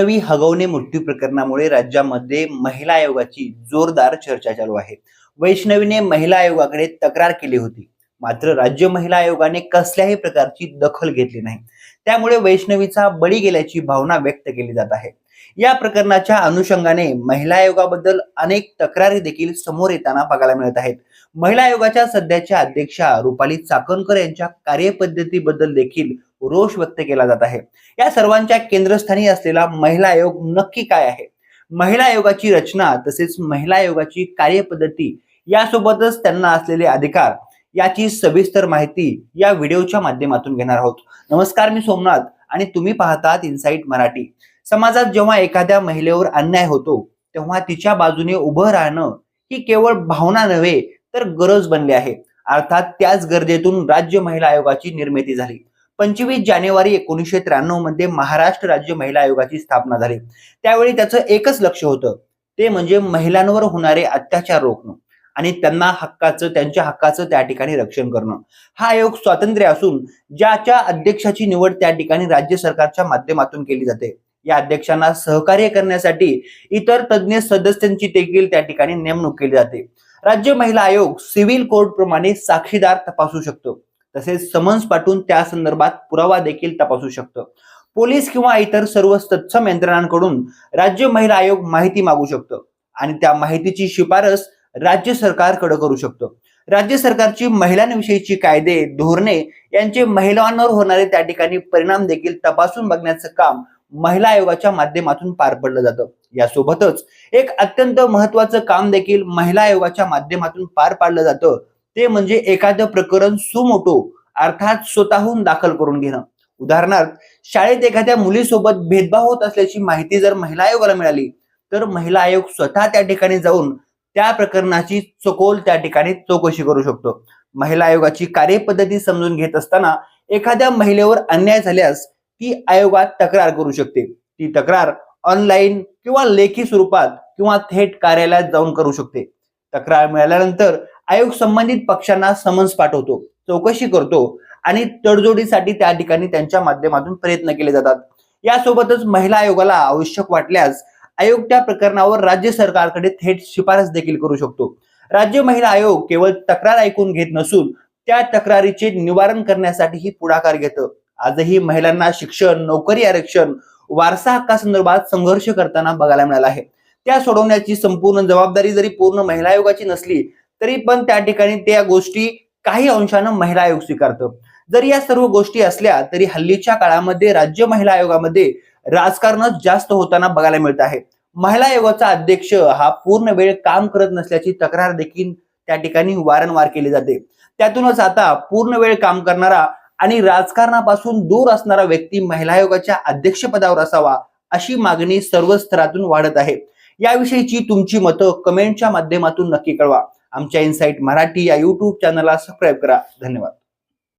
वैष्णवी हगवणे मृत्यू प्रकरणामुळे राज्यामध्ये महिला आयोगाची जोरदार चर्चा चालू आहे. वैष्णवीने महिला आयोगाकडे तक्रार केली होती. मात्र राज्य महिला आयोगाने कसल्याही प्रकारची दखल घेतली नाही. त्यामुळे वैष्णवीचा बळी गेल्याची भावना व्यक्त केली जात आहे. या प्रकरणाच्या अनुषंगाने महिला आयोगाबद्दल अनेक तक्रारी देखील समोर येताना बघायला मिळत आहेत. महिला आयोगाच्या सध्याच्या अध्यक्षा रुपाली चाकणकर यांच्या कार्यपद्धतीबद्दल देखील रोष व्यक्त केला जात आहे. या सर्वांच्या केंद्रस्थानी असलेला महिला आयोग नक्की काय आहे? महिला आयोगाची रचना तसेच महिला आयोगाची कार्यपद्धती यासोबतच त्यांना असलेले अधिकार याची सविस्तर माहिती या व्हिडिओच्या माध्यमातून घेणार आहोत. नमस्कार मी सोमनाथ आणि तुम्ही पाहतात इनसाइट मराठी. समाजात जेव्हा एखाद्या महिलेवर अन्याय होतो तेव्हा तिच्या बाजूने उभं राहणं ही केवळ भावना नव्हे तर गरज बनली आहे. अर्थात त्याच गरजेतून राज्य महिला आयोगाची निर्मिती झाली. पंचवीस जानेवारी एकोणीसशे त्र्याण्णवमध्ये महाराष्ट्र राज्य महिला आयोगाची स्थापना झाली. त्यावेळी त्याचं एकच लक्ष होतं ते म्हणजे महिलांवर होणारे अत्याचार रोखणं आणि त्यांना हक्काचं त्यांच्या हक्काचं त्या ठिकाणी रक्षण करणं. हा आयोग स्वातंत्र्य असून ज्याच्या अध्यक्षाची निवड त्या ठिकाणी राज्य सरकारच्या माध्यमातून केली जाते. या अध्यक्षांना सहकार्य करण्यासाठी इतर तज्ज्ञ सदस्यांची देखील त्या ठिकाणी नेमणूक केली जाते. राज्य महिला आयोग सिव्हिल कोर्ट प्रमाणे साक्षीदार तपासू शकतो. तसेच समन्स पाठवून त्या संदर्भात पुरावा देखील तपासू शकतो. पोलीस किंवा इतर सर्व तत्सम यंत्रणांकडून राज्य महिला आयोग माहिती मागू शकतो आणि त्या माहितीची शिफारस राज्य सरकारकडे करू शकतो. राज्य सरकारची महिलांविषयीची कायदे धोरणे यांचे महिलांवर होणारे त्या ठिकाणी परिणाम देखील तपासून बघण्याचं काम महिला आयोगाच्या माध्यमातून पार पडलं जातं. यासोबतच एक अत्यंत महत्वाचं काम देखील महिला आयोगाच्या माध्यमातून पार पाडलं जातं. ते म्हणजे एखादं प्रकरण सुमोटो अर्थात स्वतःहून दाखल करून घेणं. उदाहरणार्थ शाळेत एखाद्या मुलीसोबत भेदभाव होत असल्याची माहिती जर महिला आयोगाला मिळाली तर महिला आयोग स्वतः त्या ठिकाणी जाऊन त्या प्रकरणाची चकोल त्या ठिकाणी चौकशी करू शकतो. महिला आयोगाची कार्यपद्धती समजून घेत असताना एखाद्या महिलेवर अन्याय झाल्यास ती आयोगात तक्रार करू शकते. ती तक्रार ऑनलाईन किंवा लेखी स्वरूपात किंवा थेट कार्यालयात जाऊन करू शकते. तक्रार मिळाल्यानंतर आयोग संबंधित पक्षांना समन्स पाठवतो चौकशी करतो आणि तडजोडीसाठी त्या ठिकाणी त्यांच्या माध्यमातून प्रयत्न केले जातात. यासोबतच महिला आयोगाला आवश्यक वाटल्यास आयोग त्या प्रकरणावर राज्य सरकारकडे थेट शिफारस देखील करू शकतो. राज्य महिला आयोग केवळ तक्रार ऐकून घेत नसून त्या तक्रारीचे निवारण करण्यासाठीही पुढाकार घेतं. आजही महिलांना शिक्षण नोकरी आरक्षण वारसा हक्कासंदर्भात संघर्ष करताना बघायला मिळाला आहे. त्या सोडवण्याची संपूर्ण जबाबदारी जरी पूर्ण महिला आयोगाची नसली तरी पण त्या ठिकाणी त्या गोष्टी काही अंशानं महिला आयोग स्वीकारतं. जरी या सर्व गोष्टी असल्या तरी हल्लीच्या काळामध्ये राज्य महिला आयोगामध्ये राजकारणच जास्त होताना बघायला मिळत आहे. महिला आयोगाचा अध्यक्ष हा पूर्ण वेळ काम करत नसल्याची तक्रार देखील त्या ठिकाणी वारंवार केली जाते. त्यातूनच आता पूर्ण वेळ काम करणारा आणि राजकारणापासून दूर असणारा व्यक्ती महिला आयोगाच्या अध्यक्षपदावर असावा अशी मागणी सर्व स्तरातून वाढत आहे. याविषयीची तुमची मतं कमेंटच्या माध्यमातून नक्की कळवा. आमच्या इनसाइट मराठी या युट्यूब चॅनलला सबस्क्राईब करा. धन्यवाद.